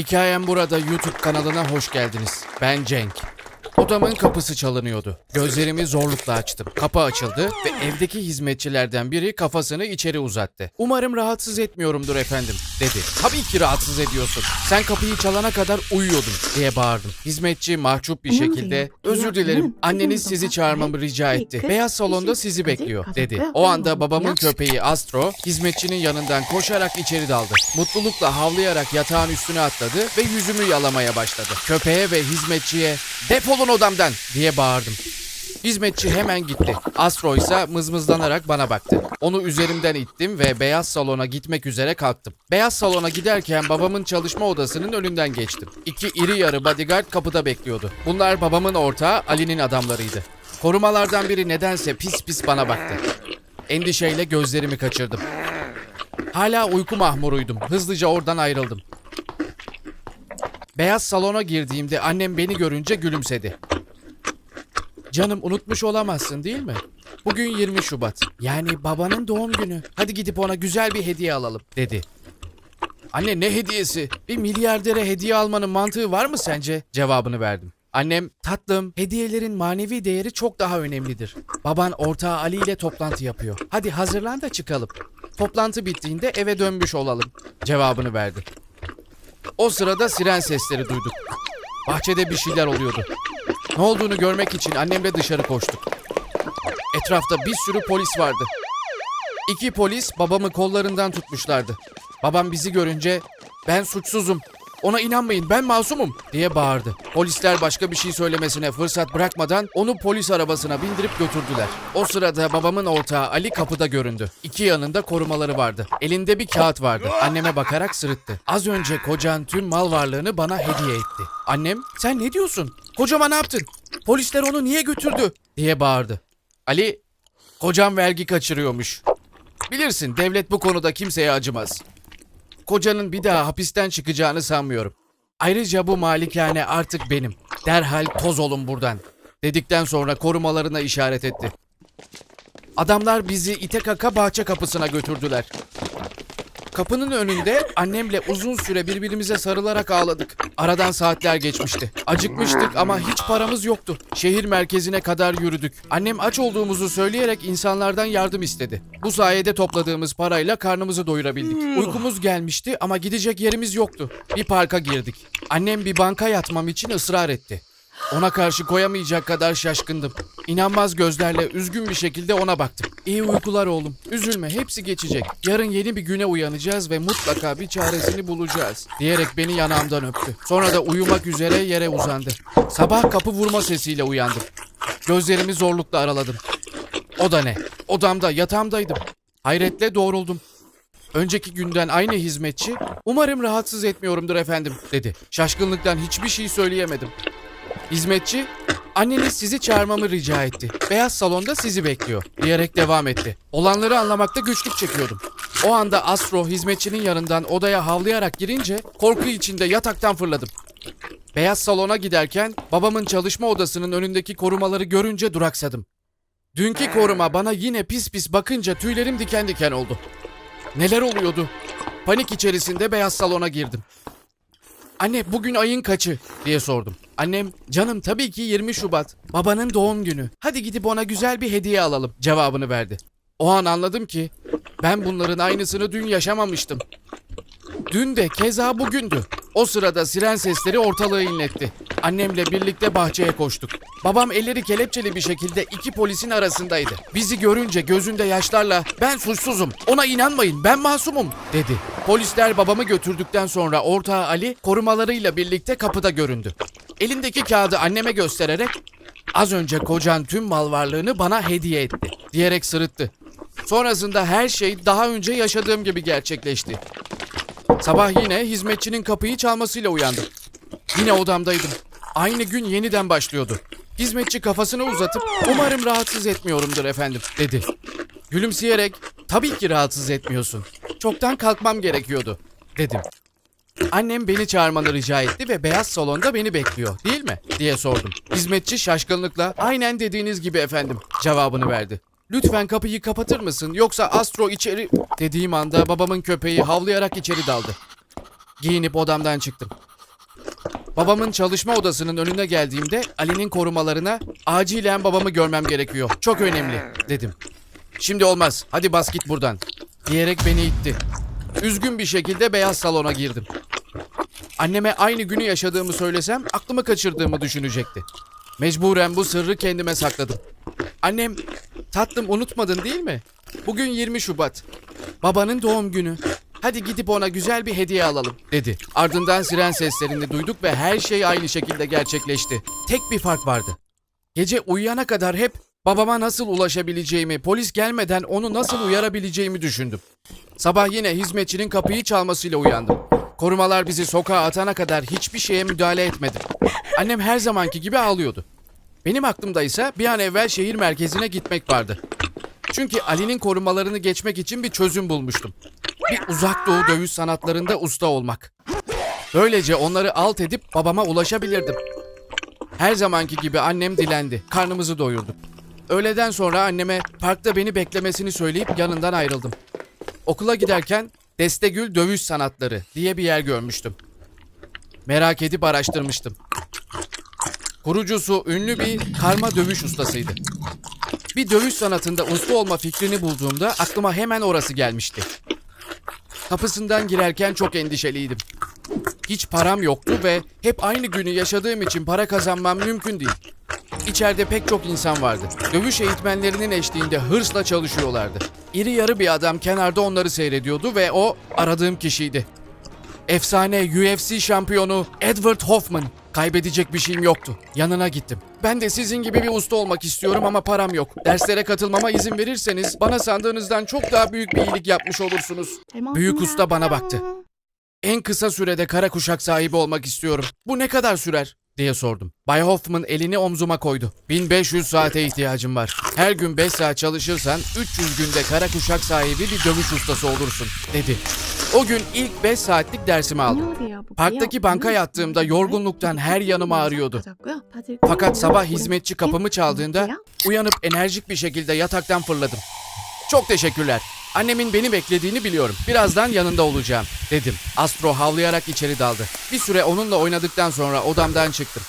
Hikayem burada YouTube kanalına hoş geldiniz. Ben Cenk. Odamın kapısı çalınıyordu. Gözlerimi zorlukla açtım. Kapı açıldı ve evdeki hizmetçilerden biri kafasını içeri uzattı. Umarım rahatsız etmiyorumdur efendim, dedi. Tabii ki rahatsız ediyorsun. Sen kapıyı çalana kadar uyuyordum, diye bağırdım. Hizmetçi mahcup bir şekilde, özür dilerim, anneniz sizi çağırmamı rica etti. Beyaz salonda sizi bekliyor, dedi. O anda babamın köpeği Astro, hizmetçinin yanından koşarak içeri daldı. Mutlulukla havlayarak yatağın üstüne atladı ve yüzümü yalamaya başladı. Köpeğe ve hizmetçiye, defolun odamdan, diye bağırdım. Hizmetçi hemen gitti. Astro ise mızmızlanarak bana baktı. Onu üzerimden ittim ve beyaz salona gitmek üzere kalktım. Beyaz salona giderken babamın çalışma odasının önünden geçtim. İki iri yarı bodyguard kapıda bekliyordu. Bunlar babamın ortağı Ali'nin adamlarıydı. Korumalardan biri nedense pis pis bana baktı. Endişeyle gözlerimi kaçırdım. Hala uyku mahmuruydum. Hızlıca oradan ayrıldım. Beyaz salona girdiğimde annem beni görünce gülümsedi. Canım unutmuş olamazsın değil mi? Bugün 20 Şubat. Yani babanın doğum günü. Hadi gidip ona güzel bir hediye alalım dedi. Anne ne hediyesi? Bir milyardere hediye almanın mantığı var mı sence? Cevabını verdim. Annem, tatlım, hediyelerin manevi değeri çok daha önemlidir. Baban ortağı Ali ile toplantı yapıyor. Hadi hazırlan da çıkalım. Toplantı bittiğinde eve dönmüş olalım. Cevabını verdi. O sırada siren sesleri duyduk. Bahçede bir şeyler oluyordu. Ne olduğunu görmek için annemle dışarı koştuk. Etrafta bir sürü polis vardı. İki polis babamı kollarından tutmuşlardı. Babam bizi görünce ben suçsuzum. Ona inanmayın ben masumum diye bağırdı. Polisler başka bir şey söylemesine fırsat bırakmadan onu polis arabasına bindirip götürdüler. O sırada babamın ortağı Ali kapıda göründü. İki yanında korumaları vardı. Elinde bir kağıt vardı. Anneme bakarak sırıttı. Az önce kocan tüm mal varlığını bana hediye etti. Annem sen ne diyorsun? Kocama ne yaptın? Polisler onu niye götürdü? diye bağırdı. Ali kocam vergi kaçırıyormuş. Bilirsin devlet bu konuda kimseye acımaz. Kocanın bir daha hapisten çıkacağını sanmıyorum. Ayrıca bu malikane artık benim. Derhal toz olun buradan. Dedikten sonra korumalarına işaret etti. Adamlar bizi ite kaka bahçe kapısına götürdüler. Kapının önünde annemle uzun süre birbirimize sarılarak ağladık. Aradan saatler geçmişti. Acıkmıştık ama hiç paramız yoktu. Şehir merkezine kadar yürüdük. Annem aç olduğumuzu söyleyerek insanlardan yardım istedi. Bu sayede topladığımız parayla karnımızı doyurabildik. Uykumuz gelmişti ama gidecek yerimiz yoktu. Bir parka girdik. Annem bir banka yatmam için ısrar etti. Ona karşı koyamayacak kadar şaşkındım. İnanmaz gözlerle üzgün bir şekilde ona baktım. İyi uykular oğlum. Üzülme hepsi geçecek. Yarın yeni bir güne uyanacağız ve mutlaka bir çaresini bulacağız. Diyerek beni yanağımdan öptü. Sonra da uyumak üzere yere uzandı. Sabah kapı vurma sesiyle uyandım. Gözlerimi zorlukla araladım. O da ne? Odamda, yatağımdaydım. Hayretle doğruldum. Önceki günden aynı hizmetçi, umarım rahatsız etmiyorumdur efendim, dedi. Şaşkınlıktan hiçbir şey söyleyemedim. Hizmetçi, anneniz sizi çağırmamı rica etti. Beyaz salonda sizi bekliyor, diyerek devam etti. Olanları anlamakta güçlük çekiyordum. O anda Astro hizmetçinin yanından odaya havlayarak girince korku içinde yataktan fırladım. Beyaz salona giderken babamın çalışma odasının önündeki korumaları görünce duraksadım. Dünkü koruma bana yine pis pis bakınca tüylerim diken diken oldu. Neler oluyordu? Panik içerisinde beyaz salona girdim. Anne bugün ayın kaçı diye sordum. Annem canım tabii ki 20 Şubat. Babanın doğum günü. Hadi gidip ona güzel bir hediye alalım cevabını verdi. O an anladım ki ben bunların aynısını dün yaşamamıştım. Dün de keza bugündü. O sırada siren sesleri ortalığı inletti. Annemle birlikte bahçeye koştuk. Babam elleri kelepçeli bir şekilde iki polisin arasındaydı. Bizi görünce gözünde yaşlarla ben suçsuzum ona inanmayın ben masumum dedi. Polisler babamı götürdükten sonra ortağı Ali korumalarıyla birlikte kapıda göründü. Elindeki kağıdı anneme göstererek az önce kocan tüm mal varlığını bana hediye etti diyerek sırıttı. Sonrasında her şey daha önce yaşadığım gibi gerçekleşti. Sabah yine hizmetçinin kapıyı çalmasıyla uyandım. Yine odamdaydım. Aynı gün yeniden başlıyordu. Hizmetçi kafasını uzatıp umarım rahatsız etmiyorumdur efendim dedi. Gülümseyerek tabii ki rahatsız etmiyorsun. Çoktan kalkmam gerekiyordu dedim. Annem beni çağırmanı rica etti ve beyaz salonda beni bekliyor değil mi diye sordum. Hizmetçi şaşkınlıkla aynen dediğiniz gibi efendim cevabını verdi. Lütfen kapıyı kapatır mısın yoksa Astro içeri... Dediğim anda babamın köpeği havlayarak içeri daldı. Giyinip odamdan çıktım. Babamın çalışma odasının önüne geldiğimde Ali'nin korumalarına acilen babamı görmem gerekiyor. Çok önemli dedim. Şimdi olmaz. Hadi bas git buradan. Diyerek beni itti. Üzgün bir şekilde beyaz salona girdim. Anneme aynı günü yaşadığımı söylesem aklımı kaçırdığımı düşünecekti. Mecburen bu sırrı kendime sakladım. Annem, tatlım unutmadın değil mi? Bugün 20 Şubat. Babanın doğum günü. Hadi gidip ona güzel bir hediye alalım dedi. Ardından siren seslerini duyduk ve her şey aynı şekilde gerçekleşti. Tek bir fark vardı. Gece uyuyana kadar hep babama nasıl ulaşabileceğimi, polis gelmeden onu nasıl uyarabileceğimi düşündüm. Sabah yine hizmetçinin kapıyı çalmasıyla uyandım. Korumalar bizi sokağa atana kadar hiçbir şeye müdahale etmedi. Annem her zamanki gibi ağlıyordu. Benim aklımda ise bir an evvel şehir merkezine gitmek vardı. Çünkü Ali'nin korumalarını geçmek için bir çözüm bulmuştum. Bir uzak doğu dövüş sanatlarında usta olmak. Böylece onları alt edip babama ulaşabilirdim. Her zamanki gibi annem dilendi. Karnımızı doyurduk. Öğleden sonra anneme parkta beni beklemesini söyleyip yanından ayrıldım. Okula giderken Destegül Dövüş Sanatları diye bir yer görmüştüm. Merak edip araştırmıştım. Kurucusu ünlü bir karma dövüş ustasıydı. Bir dövüş sanatında usta olma fikrini bulduğumda aklıma hemen orası gelmişti. Kapısından girerken çok endişeliydim. Hiç param yoktu ve hep aynı günü yaşadığım için para kazanmam mümkün değil. İçeride pek çok insan vardı. Dövüş eğitmenlerinin eşliğinde hırsla çalışıyorlardı. İri yarı bir adam kenarda onları seyrediyordu ve o aradığım kişiydi. Efsane UFC şampiyonu Edward Hoffman. Kaybedecek bir şeyim yoktu. Yanına gittim. Ben de sizin gibi bir usta olmak istiyorum ama param yok. Derslere katılmama izin verirseniz bana sandığınızdan çok daha büyük bir iyilik yapmış olursunuz. Büyük usta bana baktı. En kısa sürede kara kuşak sahibi olmak istiyorum. Bu ne kadar sürer? Diye sordum. Bay Hoffman elini omzuma koydu. 1500 saate ihtiyacım var. Her gün 5 saat çalışırsan 300 günde kara kuşak sahibi bir dövüş ustası olursun dedi. O gün ilk 5 saatlik dersimi aldım. Parktaki banka yattığımda yorgunluktan her yanım ağrıyordu. Fakat sabah hizmetçi kapımı çaldığında uyanıp enerjik bir şekilde yataktan fırladım. Çok teşekkürler. Annemin beni beklediğini biliyorum. Birazdan yanında olacağım dedim. Astro havlayarak içeri daldı. Bir süre onunla oynadıktan sonra odamdan çıktım.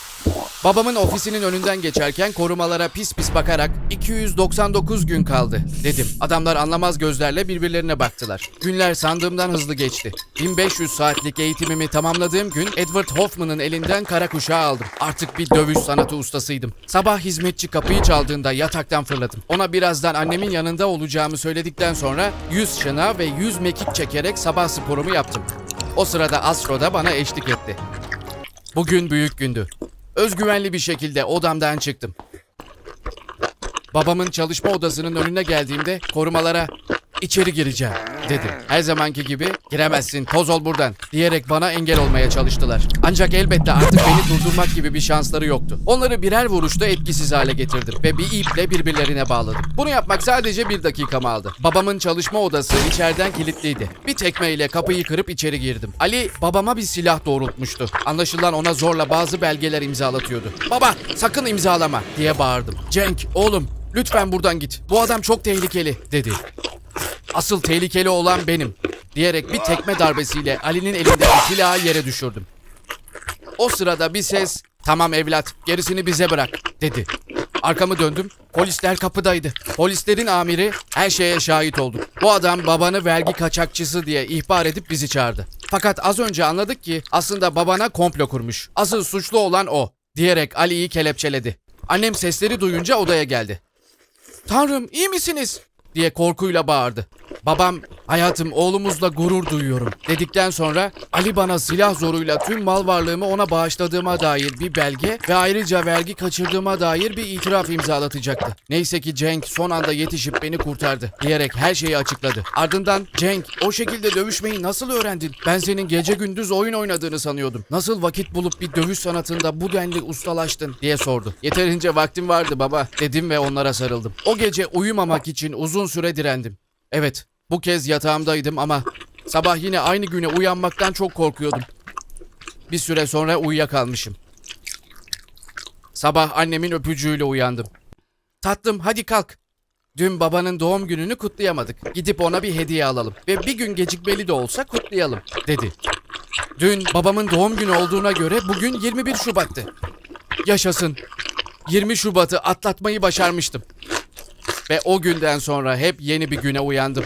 Babamın ofisinin önünden geçerken korumalara pis pis bakarak 299 gün kaldı dedim. Adamlar anlamaz gözlerle birbirlerine baktılar. Günler sandığımdan hızlı geçti. 1500 saatlik eğitimimi tamamladığım gün Edward Hoffman'ın elinden kara kuşağı aldım. Artık bir dövüş sanatı ustasıydım. Sabah hizmetçi kapıyı çaldığında yataktan fırladım. Ona birazdan annemin yanında olacağımı söyledikten sonra 100 şınav ve 100 mekik çekerek sabah sporumu yaptım. O sırada Astro da bana eşlik etti. Bugün büyük gündü. Özgüvenli bir şekilde odamdan çıktım. Babamın çalışma odasının önüne geldiğimde korumalara içeri gireceğim dedi. Her zamanki gibi giremezsin toz ol buradan diyerek bana engel olmaya çalıştılar. Ancak elbette artık beni durdurmak gibi bir şansları yoktu. Onları birer vuruşta etkisiz hale getirdim ve bir iple birbirlerine bağladım. Bunu yapmak sadece bir dakikamı aldı. Babamın çalışma odası içeriden kilitliydi. Bir tekmeyle kapıyı kırıp içeri girdim. Ali babama bir silah doğrultmuştu. Anlaşılan ona zorla bazı belgeler imzalatıyordu. Baba sakın imzalama diye bağırdım. Cenk oğlum lütfen buradan git. Bu adam çok tehlikeli dedi. Asıl tehlikeli olan benim diyerek bir tekme darbesiyle Ali'nin elindeki silahı yere düşürdüm. O sırada bir ses tamam evlat gerisini bize bırak dedi. Arkamı döndüm. Polisler kapıdaydı. Polislerin amiri her şeye şahit olduk. Bu adam babanı vergi kaçakçısı diye ihbar edip bizi çağırdı. Fakat az önce anladık ki aslında babana komplo kurmuş. Asıl suçlu olan o diyerek Ali'yi kelepçeledi. Annem sesleri duyunca odaya geldi. Tanrım iyi misiniz? diye korkuyla bağırdı. Babam hayatım oğlumuzla gurur duyuyorum dedikten sonra Ali bana silah zoruyla tüm mal varlığımı ona bağışladığıma dair bir belge ve ayrıca vergi kaçırdığıma dair bir itiraf imzalatacaktı. Neyse ki Cenk son anda yetişip beni kurtardı diyerek her şeyi açıkladı. Ardından Cenk o şekilde dövüşmeyi nasıl öğrendin? Ben senin gece gündüz oyun oynadığını sanıyordum. Nasıl vakit bulup bir dövüş sanatında bu denli ustalaştın diye sordu. Yeterince vaktim vardı baba dedim ve onlara sarıldım. O gece uyumamak için uzun süre direndim. Evet, bu kez yatağımdaydım ama sabah yine aynı güne uyanmaktan çok korkuyordum. Bir süre sonra uyuyakalmışım. Sabah annemin öpücüğüyle uyandım. Tatlım hadi kalk. Dün babanın doğum gününü kutlayamadık. Gidip ona bir hediye alalım ve bir gün gecikmeli de olsa kutlayalım dedi. Dün babamın doğum günü olduğuna göre bugün 21 Şubat'tı. Yaşasın. 20 Şubat'ı atlatmayı başarmıştım. Ve o günden sonra hep yeni bir güne uyandım.